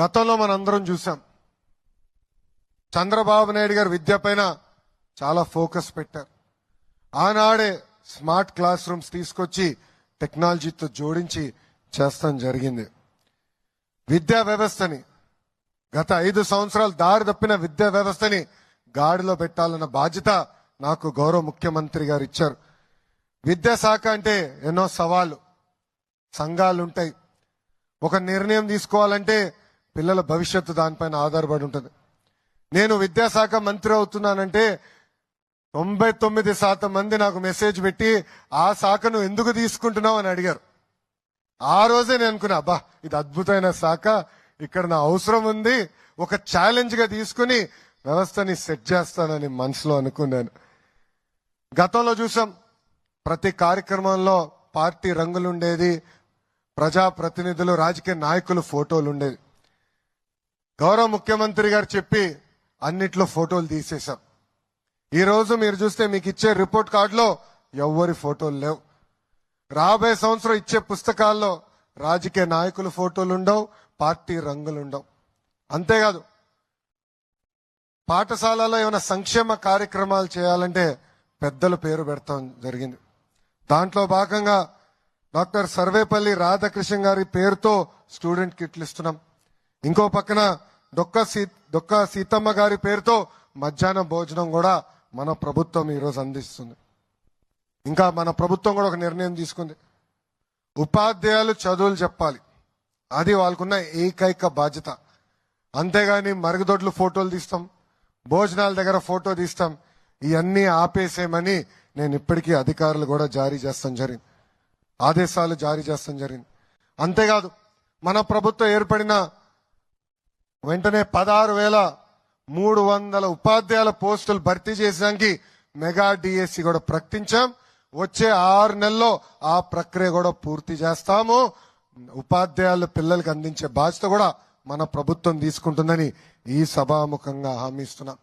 గతంలో మనందరం చూసాం చంద్రబాబు నాయుడు గారు విద్య పైన చాలా ఫోకస్ పెట్టారు. ఆనాడే స్మార్ట్ క్లాస్ రూమ్స్ తీసుకొచ్చి టెక్నాలజీతో జోడించి చేస్తాం జరిగింది. విద్యా వ్యవస్థని గత ఐదు సంవత్సరాలు దారి తప్పిన విద్యా వ్యవస్థని గాడిలో పెట్టాలన్న బాధ్యత నాకు గౌరవ ముఖ్యమంత్రి గారు ఇచ్చారు. విద్యాశాఖ అంటే ఎన్నో సవాళ్ళు సంఘాలు ఉంటాయి ఒక నిర్ణయం తీసుకోవాలంటే పిల్లల భవిష్యత్తు దానిపైన ఆధారపడి ఉంటుంది. నేను విద్యాశాఖ మంత్రి అవుతున్నానంటే తొంభై తొమ్మిది శాతం మంది నాకు మెసేజ్ పెట్టి ఆ శాఖను ఎందుకు తీసుకుంటున్నావు అని అడిగారు. ఆ రోజే నేను అనుకున్నా అబ్బా ఇది అద్భుతమైన శాఖ ఇక్కడ నా అవసరం ఉంది ఒక ఛాలెంజ్గా తీసుకుని వ్యవస్థని సెట్ చేస్తానని మనసులో అనుకున్నాను. గతంలో చూసాం ప్రతి కార్యక్రమంలో పార్టీ రంగులు ఉండేది ప్రజా ప్రతినిధులు రాజకీయ నాయకులు ఫోటోలు ఉండేది గౌరవ ముఖ్యమంత్రి గారు చెప్పి అన్నిట్లో ఫోటోలు తీసేశాం. ఈ రోజు మీరు చూస్తే మీకు ఇచ్చే రిపోర్ట్ కార్డులో ఎవ్వరి ఫోటోలు లేవు. రాబోయే సంవత్సరం ఇచ్చే పుస్తకాల్లో రాజకీయ నాయకుల ఫోటోలు ఉండవు పార్టీ రంగులు ఉండవు. అంతేకాదు పాఠశాలలో ఏమైనా సంక్షేమ కార్యక్రమాలు చేయాలంటే పెద్దల పేరు పెడతాం జరిగింది. దాంట్లో భాగంగా డాక్టర్ సర్వేపల్లి రాధాకృష్ణ గారి పేరుతో స్టూడెంట్ కిట్లు ఇస్తున్నాం. ఇంకో పక్కన డొక్క సీ డొక్క సీతమ్మ గారి పేరుతో మధ్యాహ్న భోజనం కూడా మన ప్రభుత్వం ఈరోజు అందిస్తుంది. ఇంకా మన ప్రభుత్వం కూడా ఒక నిర్ణయం తీసుకుంది. ఉపాధ్యాయులు చదువులు చెప్పాలి. అది వాళ్ళకున్న ఏకైక బాధ్యత. అంతేగాని మరుగుదొడ్లు ఫోటోలు తీస్తాం భోజనాల దగ్గర ఫోటో తీస్తాం ఇవన్నీ ఆపేసేమని నేను ఇప్పటికీ అధికారులు కూడా జారీ చేస్తాం జరిగింది. ఆదేశాలు జారీ చేస్తాం జరిగింది. అంతేకాదు మన ప్రభుత్వం ఏర్పడిన వెంటనే పదహారు వేల మూడు వందల ఉపాధ్యాయుల పోస్టులు భర్తీ చేసానికి మెగా డిఎస్సి కూడా ప్రకటించాం. వచ్చే ఆరు నెలల్లో ఆ ప్రక్రియ కూడా పూర్తి చేస్తాము. ఉపాధ్యాయులు పిల్లలకు అందించే బాధ్యత కూడా మన ప్రభుత్వం తీసుకుంటుందని ఈ సభాముఖంగా హామీ ఇస్తున్నాం.